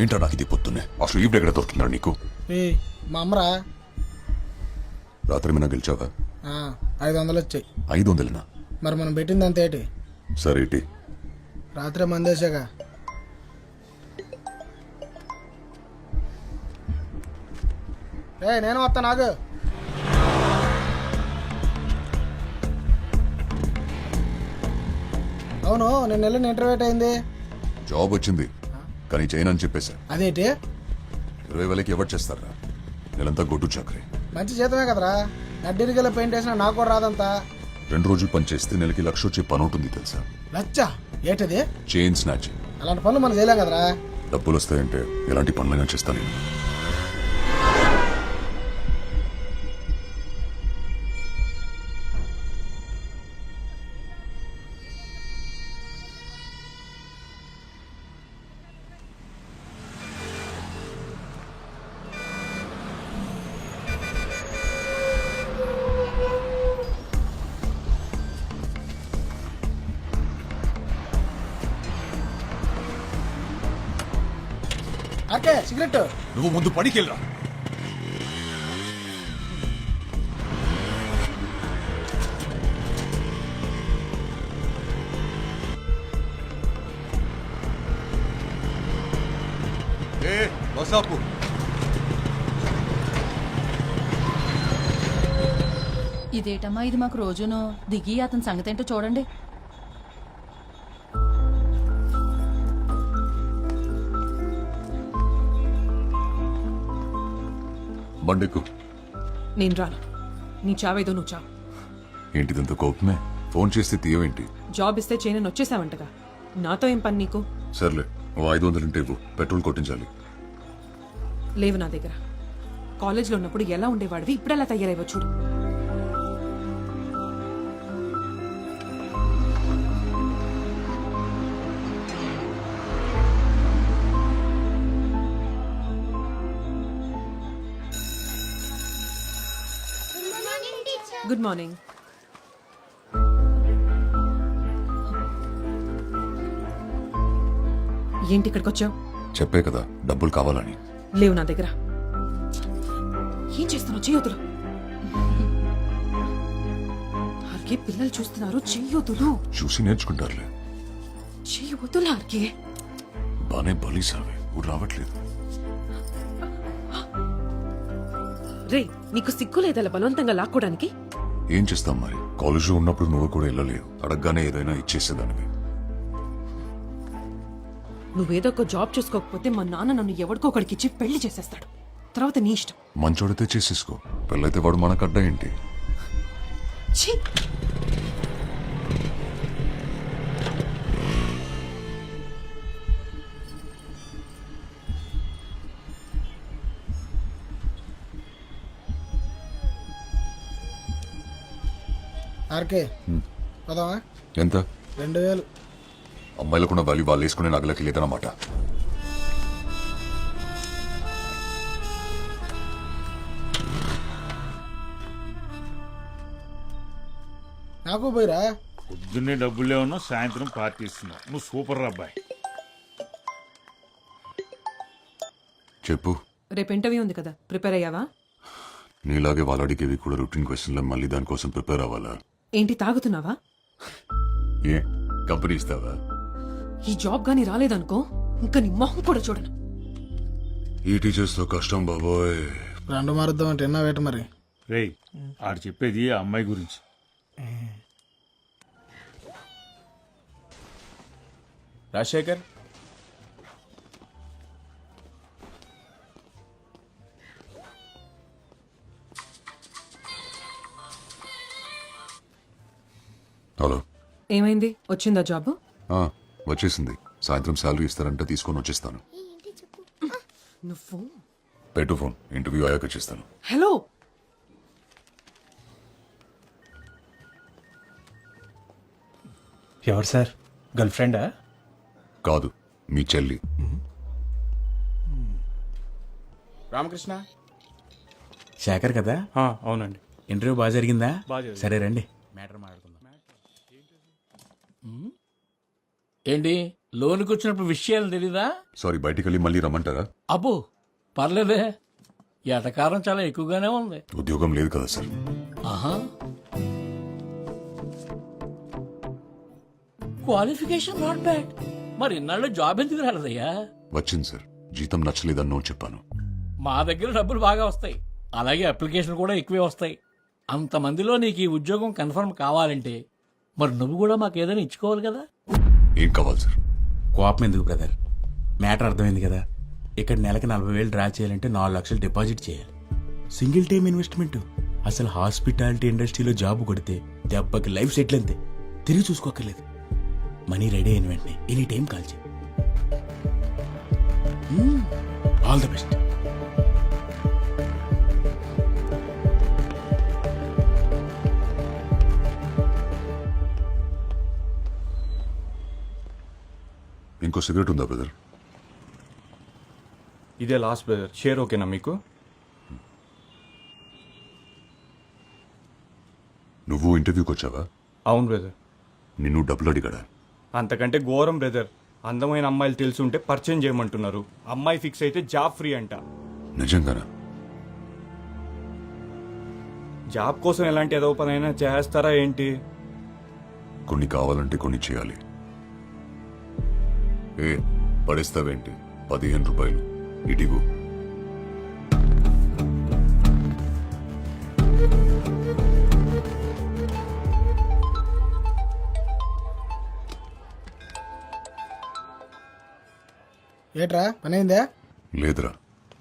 ఏంటో నాకు ఇది పొద్దున్నే? అసలు ఈవిడ ఎక్కడ దొరుకుతున్నాడు నీకు? ఏ మా అమ్మరా? రాత్రి మీద గెలిచావా? ఐదు వందలు వచ్చాయి. ఐదు వందలనా? మరి మనం పెట్టింది అంత ఏంటి? సరే ఇటీ. రాత్రే మందేశాగా ఏ నేను వస్తా నాకు అవును నేను వెళ్ళిన ఇంటర్వ్యూట్ అయింది. జాబ్ వచ్చింది. కానీ చేయనని చెప్పేశా. అదేంటి? ఇరవై వేలకి ఎవరు చేస్తారా? నెలంతా గొడ్డు చాకరీ. మంచి జీతమే కదరా. నడ్డిరిగల పెయింట్ వేసినా నాకు కూడా రాదంతా. రెండు రోజులు పని చేస్తే నెలకి లక్ష వచ్చే పని ఉంటుంది తెలుసా? లచ్చ? ఏంటది? చైన్ స్నాచ్ అలాంటి పనులు మనం చేయలేం కదరా. డబ్బులు వస్తాయంటే ఎలాంటి పనులైనా చేస్తాను నేను. సిగరెట్ నువ్వు ముందు వసాపు ఇదేటమ్మా ఇది మాకు రోజును దిగి అతని సంగతి ఏంటో చూడండి. బండికు. నేను రాను. నీ చావేదో నువ్వు చావు. ఏంటిదంత కోపమే? ఫోన్ చేస్తే తీయవేంటి? జాబ్ ఇస్తే చేయనని వచ్చేసావంటగా. నాతో ఏం పని నీకు? సర్లే ఓ ఐదు వందలుంటే ఇవ్వు. పెట్రోల్ కొట్టించాలి. లేవు నా దగ్గర. కాలేజ్లో ఉన్నప్పుడు ఎలా ఉండేవాడివి ఇప్పుడు ఎలా తయారైవో చూడు. మార్నింగ్ ఏంటి ఇక్కడికి వచ్చావు? చెప్పే కదా డబ్బులు కావాలని. లేవు నా దగ్గర. ఏం చేస్తున్నావు చెయ్యొద్దులు? ఆర్కే పిల్లలు చూస్తున్నారు చెయ్యొద్దులు. చూసి నేర్చుకుంటారులే. చెయ్యొద్దులు ఆర్కే. బానే బలీసావే ఊరు రావట్లేదు. రే నీకు సిగ్గు లేదలా బలవంతంగా లాక్కోడానికి? ఏం చేస్తాం మరి? కాలేజీలో ఉన్నప్పుడు నువ్వు కూడా వెళ్ళలేవు. అడగగానే ఏదైనా ఇచ్చేసేదానివి. నువ్వేదో ఒక జాబ్ చేసుకోకపోతే మా నాన్న నన్ను ఎవరికో ఒకడికి ఇచ్చి పెళ్ళి చేసేస్తాడు. తర్వాత నీ ఇష్టం. మంచోడితే చేసేసుకో. పెళ్ళైతే వాడు మనకు అడ్డ ఏంటి? ఛీ! ఆర్కే. పోదామా? ఎంత? రెండు వేలు. అమ్మాయిలకున్న వాల్యూ వాళ్ళు వేసుకునే నగలకి లేదన్నమాట. నాకు పోయిరా? పొద్దున్నే డబ్బులు లేవన్నా సాయంత్రం పార్టీ ఇస్తున్నావు. నువ్వు సూపర్ రా అబ్బాయి. చెప్పు. రేపు ఇంటర్వ్యూ ఉంది కదా. ప్రిపేర్ అయ్యావా? నీలాగే వాళ్ళు అడిగేవి కూడా రొటీన్ క్వశ్చన్లు మళ్ళీ దానికోసం ప్రిపేర్ అవ్వాలా? ఏంటి తాగుతున్నావా? ఏ కంపెనీ ఇస్తావా? ఈ జాబ్ గానీ రాలేదనుకో ఇంకా నీ మొహం కూడా చూడను. ఈ టీచర్స్తో కష్టం బాబోయ్. రెండు మారుద్దాం అంటే ఎన్నో వేట మరి? రేయ్ ఆడు చెప్పేది ఆ అమ్మాయి గురించి. రాజశేఖర్? ఏమైంది? వచ్చిందా జాబ్? ఆ, వచ్చేసింది. సాయంత్రం శాలరీ ఇస్తారంటే తీసుకొని వచ్చేస్తాను. నువ్వు? పెట్టు ఫోన్. ఇంటర్వ్యూ అయ్యాక చేస్తాను. హలో? ఎవరు సార్? గర్ల్ ఫ్రెండా? కాదు మీ చెల్లి. రామకృష్ణ? శేఖర్ కదా? అవునండి. ఇంటర్వ్యూ బాగా జరిగిందా? బాగా జరిగింది. సరే రండి. మ్యాటర్ మాట్లాడుకుందాం. ఏంటి? లోనికి వచ్చినప్పుడు విషయాలు తెలీదా? సారీ బయటికి వెళ్ళి మళ్ళీ రమ్మంటారా? అబ్బో పర్లేదే. ఎటకారం చాలా ఎక్కువగానే ఉంది. ఉద్యోగం లేదు కదా సార్. ఆహా. క్వాలిఫికేషన్ నాట్ బ్యాడ్ మరి ఇన్నాళ్ళు జాబ్ ఎందుకు రాలేదయ్యా? వచ్చింది సార్. జీతం నచ్చలేదని నో చెప్పాను. మా దగ్గర డబ్బులు బాగా వస్తాయి. అలాగే అప్లికేషన్ కూడా ఎక్కువే వస్తాయి. అంతమందిలో నీకు ఈ ఉద్యోగం కన్ఫర్మ్ కావాలంటే మరి నువ్వు కూడా మాకు ఏదైనా ఇచ్చుకోవాలి కదా? ఏం కావాలి సార్? కోపం ఎందుకు బ్రదర్? మ్యాటర్ అర్థమైంది కదా. ఇక్కడ నెలకి నలభై వేలు డ్రా చేయాలంటే నాలుగు లక్షలు డిపాజిట్ చేయాలి. Single time investment. అసలు హాస్పిటాలిటీ ఇండస్ట్రీలో జాబ్ కొడితే దెబ్బకి లైఫ్ సెటిల్ అంతే. తిరిగి చూసుకోక్కర్లేదు మనీ రెడీ అయిన వెంటనే ఎనీ టైం కాల్ చేయి. All the best. ఇంకో సిగరెట్ ఉందా బ్రదర్? ఇదే లాస్ట్ బ్రదర్. షేర్ ఓకేనా మీకు? నువ్వు ఇంటర్వ్యూకి వచ్చావా? అవును బ్రదర్. నిన్ను డబ్బులు అడిగాడా? అంతకంటే ఘోరం బ్రదర్. అందమైన అమ్మాయిలు తెలుసుంటే పరిచయం చేయమంటున్నారు. అమ్మాయి ఫిక్స్ అయితే జాబ్ ఫ్రీ అంట. నిజంగానా? జాబ్ కోసం ఎలాంటి ఏదో పని అయినా చేస్తారా ఏంటి? కొన్ని కావాలంటే కొన్ని చేయాలి. ఏ పడేస్తావేంటి? పదిహేను రూపాయలు. ఇటిగు ఏట్రా పని అయిందా లేదురా.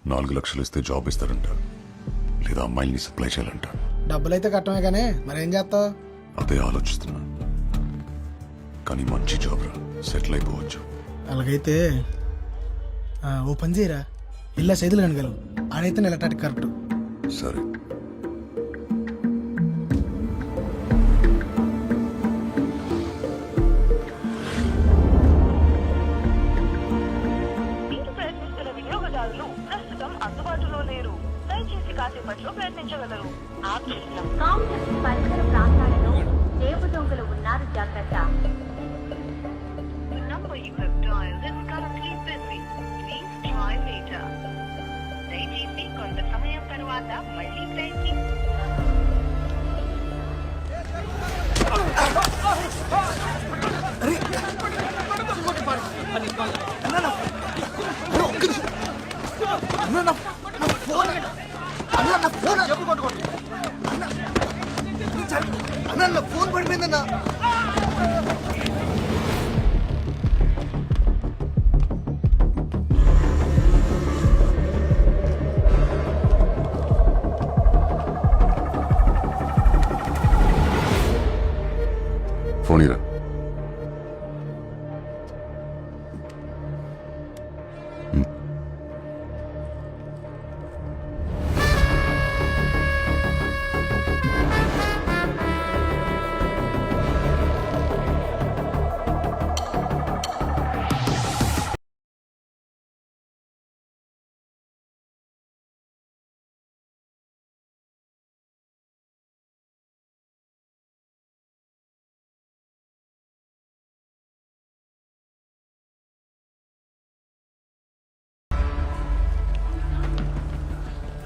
నాలుగు లక్షలు ఇస్తే జాబ్ ఇస్తారంట. లేదా అమ్మాయిల్ని సప్లై చేయాలంట. డబ్బులైతే కట్టమే కానీ మరేం చేస్తావు? అదే ఆలోచిస్తున్నా. కానీ మంచి జాబ్ రా సెటిల్ అయిపోవచ్చు. అలాగైతే ఆ, ఓ పని చేయరా? ఇల్లా సైదులు కనగలవు. ఆడైతే నెలటానికి కరెక్ట్. సరే. మీరు ప్రయత్నిస్తున్న వినియోగదారులు ప్రస్తుతం అందుబాటులో లేరు. దయచేసి కాసేపట్లో ప్రయత్నించగలరు. కాంప్లెక్స్ పరిసర ప్రాంతాలలో జేబు దొంగలు ఉన్నారు. జాగ్రత్త. number you have dialed is currently busy. Please try later. దయచేసి కొంత సమయం తరువాత మళ్ళీ ప్రయత్ని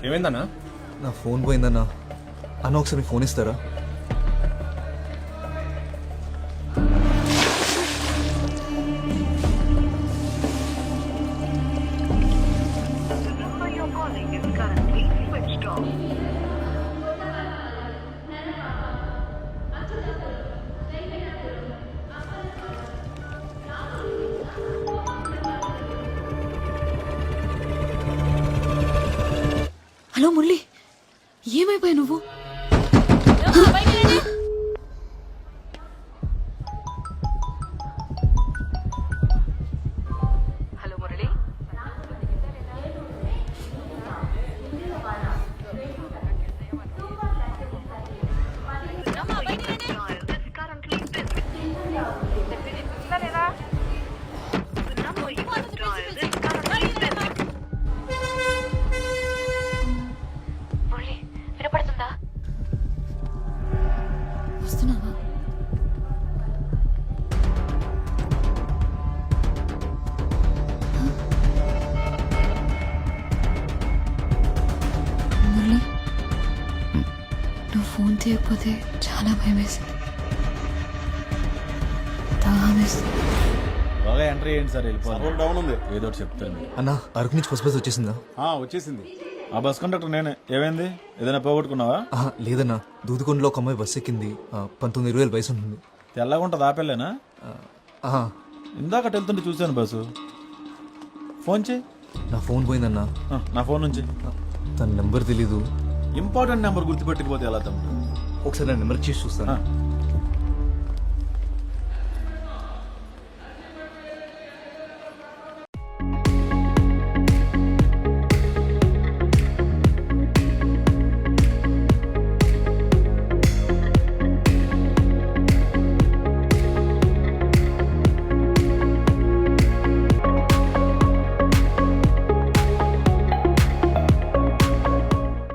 ఏమైందన్నా? నా ఫోన్ పోయిందన్నా. అన్న ఒకసారి మీ ఫోన్ ఇస్తారా? నువ్వు? తీయకపోతే చాలా భయం వేసింది దాహం వేసింది బాగా ఎంట్రీ అయ్యండి సార్ వెళ్ళిపోవాలి డౌన్ ఉంది. ఏదో ఒకటి చెప్తాను. అన్నా అరకు నుంచి బస్ వచ్చేసిందా? వచ్చేసింది. ఆ బస్ కండక్టర్ నేనే. ఏమైంది? ఏదైనా పోగొట్టుకున్నావా? ఆహా, లేదన్నా. దూదుకొండలో ఒక అమ్మాయి బస్ ఎక్కింది. ఆ, పంతొమ్మిది ఇరవై ఏళ్ళ వయసు ఉంటుంది. తెల్లగా ఉంటుంది ఆ, ఆహా, ఇందాక వెళ్తుంటే చూశాను బస్సు. ఫోన్ చేయి నా ఫోన్ పోయిందన్నా. ఆ, నా ఫోన్ నుంచి. తన నెంబర్ తెలీదు. ఇంపార్టెంట్ నెంబర్ గుర్తుపెట్టకపోతే ఎలా తమ్ముడు? ఒకసారి నా నెంబర్ చేసి చూస్తాను.